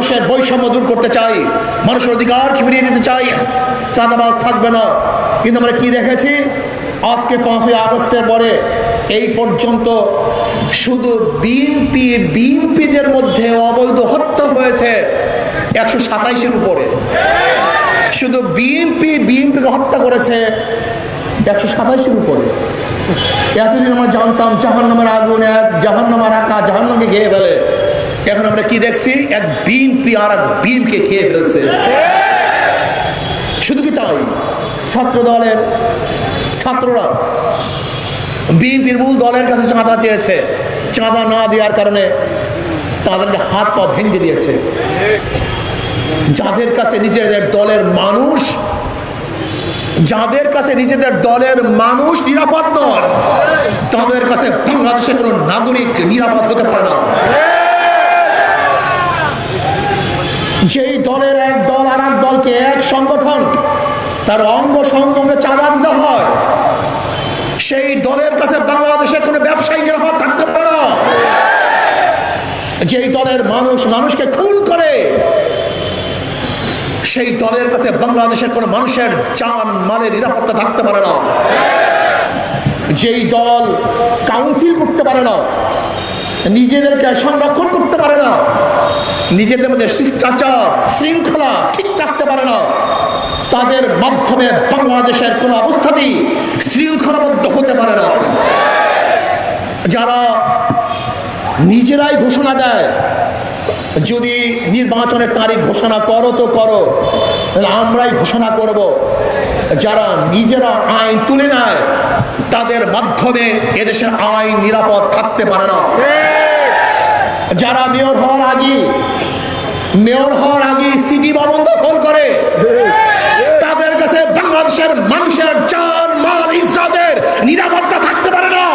মানুষের বৈষম্য দূর করতে চাই, মানুষের অধিকার ফিরিয়ে দিতে চাই, চাঁদাবাজ থাকবে না। কিন্তু আমরা কি দেখেছি? আজকে পাঁচই আগস্টের পরে এই পর্যন্ত শুধু বিএনপি বিএনপিদের মধ্যে অবৈধ হত্যা হয়েছে একশো সাতাইশের উপরে। শুধু বিএনপি বিএনপিকে হত্যা করেছে একশো সাতাইশের উপরে। এতদিন আমরা জানতাম জাহান্নামের আগুন এক, জাহান্নামের আঁকা জাহান্নামকে খেয়ে ফেলে। এখন আমরা কি দেখছি? এক বিএনপি আর এক বিএনকে খেয়ে ফেলছে। শুধু কি তাই? ছাত্র দলের ছাত্ররা বিএনপির মূল দলের কাছে চাঁদা চেয়েছে। চাঁদা না দেওয়ার কারণে তাদেরকে হাত পা ভেঙে দিয়েছে। যাদের কাছে নিজেদের দলের মানুষ, যাদের কাছে নিজেদের দলের মানুষ নিরাপদ নয়, তাদের কাছে বাংলাদেশের কোনো নাগরিক নিরাপদ হতে পারে না যেই দলের এক দল আর এক সংগঠন, তার অঙ্গ সংগঠনে চাঁদা দিতে হয়। সেই দলের কাছে বাংলাদেশের কোনো ব্যবসায়ী নিরাপদ থাকতে পারে না। যেই দলের মানুষ মানুষকে খুন করে, সেই দলের কাছে বাংলাদেশের কোনো মানুষের চান মালের নিরাপত্তা থাকতে পারে না। যেই দল কাউন্সিল করতে পারে না নিজেদেরকে সংরক্ষণ করতে পারে না। নিজেদের মধ্যে শিষ্টাচার, শৃঙ্খলা ঠিক রাখতে পারে না। তাদের মাধ্যমে বাংলাদেশের কোনো অবস্থাতেই শৃঙ্খলাবদ্ধ হতে পারে না। যারা নিজেরাই ঘোষণা দেয়, যদি নির্বাচনের তারিখ ঘোষণা করো তো করো আমরাই ঘোষণা করব। যারা নিজেরা আইন তুলে নেয়, তাদের মাধ্যমে এদেশের আইন নিরাপদ থাকতে পারে না। যারা মেয়র হওয়ার আগে, মেয়র হওয়ার আগে সিটি ভবন দখল করে, তাদের কাছে বাংলাদেশের মানুষের জান, মাল, ইজ্জতের নিরাপত্তা থাকতে পারে না।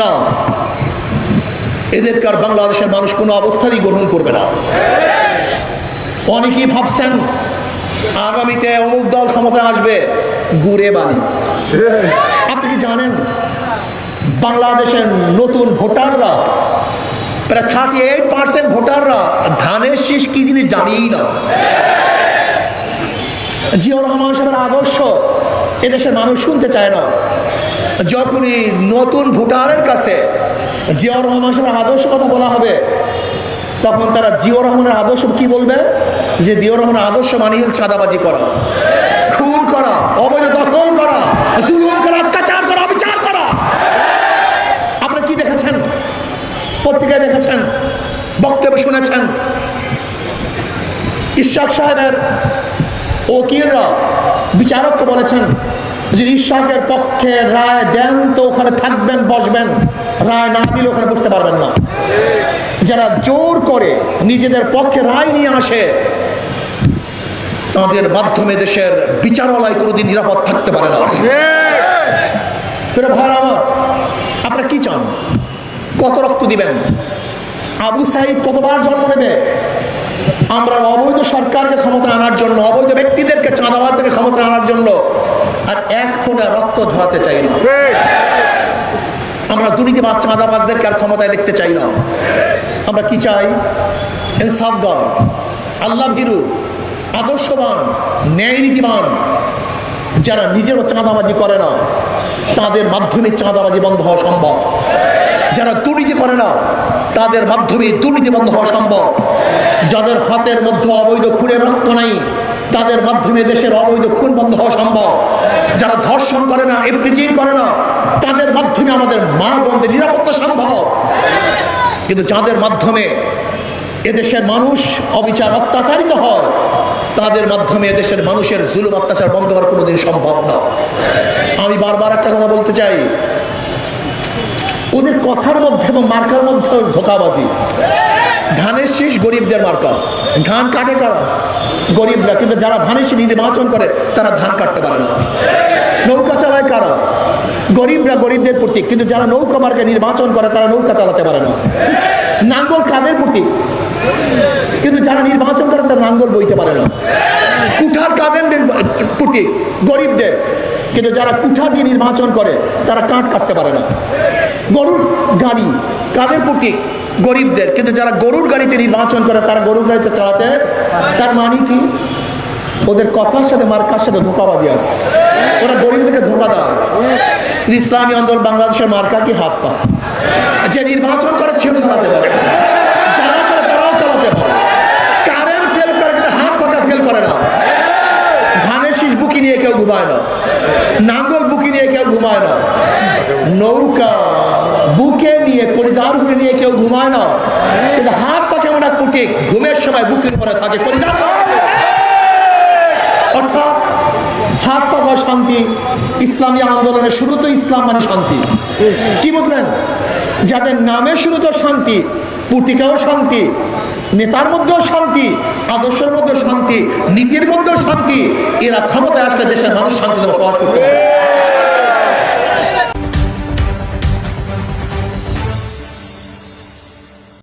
না, এদেরকে আর বাংলাদেশের মানুষ কোনো অবস্থাতেই গ্রহণ করবে না। অনেকেই ভাবছেন আগামীতে অমুক দল ক্ষমতায় আসবে, গুড়ে বালি। আপনি কি জানেন, বাংলাদেশের নতুন ভোটাররা, প্রায় থার্টি এইট পার্সেন্ট ভোটাররা ধানের শীষ কি জিনিস জানিয়েই না। জিয়াউর রহমান সাহেবের আদর্শ, এদেশের মানুষ শুনতে চায় না। যখনই নতুন ভোটারের কাছে জিয়াউর রহমান সাহেবের আদর্শ কথা বলা হবে তখন তারা জিও রহমানের আদর্শ কি বলবে? যে জিও রহমানের আদর্শ মানে হল চাঁদাবাজি করা। খুন করা, অবৈধ দখল করা করা, অত্যাচার করা বিচার করা। আপনারা কি দেখেছেন? পত্রিকায় দেখেছেন? বক্তব্য শুনেছেন? ইশাক সাহেবের ওকিলরা বিচারককে বলেছেন যদি ইশাকের পক্ষে রায় দেন তো ওখানে থাকবেন, বসবেন। রায় না দিলে ওখানে বসতে পারবেন না। যারা জোর করে নিজেদের পক্ষে রায় নিয়ে আসে, তাদের মাধ্যমে দেশের বিচারালয় কোনোদিন নিরাপদ থাকতে পারে না। ভাই, আমার, আপনারা কি চান? কত রক্ত দিবেন? আবু সাইদ কতবার জন্ম নেবে? আমরা অবৈধ সরকারকে ক্ষমতা আনার জন্য, অবৈধ ব্যক্তিদেরকে চাঁদাবাদকে ক্ষমতা আনার জন্য আর এক ফোঁটা রক্ত ধরাতে চাই না। আমরা দুর্নীতিবাদ চাঁদাবাদদেরকে আর ক্ষমতায় দেখতে চাই না। আমরা কি চাই? ইনসাফগার আল্লাহ ভীরু, আদর্শবান, ন্যায় নীতিবান, যারা নিজেরও চাঁদাবাজি করে না, তাদের মাধ্যমে চাঁদাবাজি বন্ধ হওয়া সম্ভব। যারা দুর্নীতি করে না, তাদের মাধ্যমে দুর্নীতি বন্ধ হওয়া সম্ভব। যাদের হাতের মধ্যে অবৈধ খুনের রক্ত নাই, তাদের মাধ্যমে দেশের অবৈধ খুন বন্ধ হওয়া সম্ভব। যারা ধর্ষণ করে না এফপিজিং করে না, তাদের মাধ্যমে আমাদের মা বোনদের নিরাপত্তা সম্ভব। কিন্তু যাদের মাধ্যমে এদেশের মানুষ অবিচার অত্যাচারিত হয়, তাদের মাধ্যমে এদেশের মানুষের জুলুম, অত্যাচার বন্ধ হওয়ার কোনোদিন সম্ভব না। আমি বারবার একটা কথা বলতে চাই। ওদের কথার মধ্যে এবং মার্কার মধ্যে ধোকাবাজি। ধানের শীষ গরিবদের মার্কা ধান কাটে কারা গরিবরা, কিন্তু যারা ধানের শীষ নির্বাচন করে, তারা ধান কাটতে পারে না। নৌকা চালায় কারা? গরিবরা গরিবদের প্রতীক, কিন্তু যারা নৌকা মার্কে নির্বাচন করে, তারা নৌকা চালাতে পারে না। নাঙ্গল কাদের প্রতীক? কিন্তু যারা নির্বাচন করে, তারা নাঙ্গল বইতে পারে না। কুঠার কাদের প্রতীক? গরিবদের। কিন্তু যারা কুঠা দিয়ে নির্বাচন করে, তারা কাঠ কাটতে পারে না। গরুর গাড়ি, কাদের প্রতীক? গরিবদের। কিন্তু যারা গরুর গাড়িতে নির্বাচন করে, তারা গরুর গাড়িতে চালাতে তার মানে কি? ওদের কথার সাথে মার্কার সাথে ধোকাবাজি আছে। ওরা গরিবদেরকে ধোকা দেয়। ইসলামী আন্দোলন বাংলাদেশের মার্কা কি হাত পা? যে নির্বাচন করে ছেড়ে চালাতে পারে। যারা করে, তারাও চালাতে পারে। কারেন্ট ফেল করে, কিন্তু হাত পাকা ফেল করে না। ধানের শীষ বুকি নিয়ে কেউ ঘুমায় না। নাঙ্গল বুকি নিয়ে কেউ ঘুমায় না। নৌকা বুকে নিয়ে কলিজার ঘুরে নিয়ে কেউ ঘুমায় না। কিন্তু হাত পা কেমন এক পুটে, ঘুমের সময় বুকের উপরে থাকে কলিজার অর্থাৎ হাত পাকা শান্তি, ইসলামী আন্দোলনের শুরু তো ইসলাম মানে শান্তি। কি বুঝলেন? যাদের নামে শুরু তো শান্তি, পুটিকাও শান্তি, নেতার মধ্যেও শান্তি, আদর্শের মধ্যেও শান্তি, নীতির মধ্যেও শান্তি, এরা ক্ষমতায় আসলে দেশের মানুষ শান্তিতে বসবাস করতে পারে।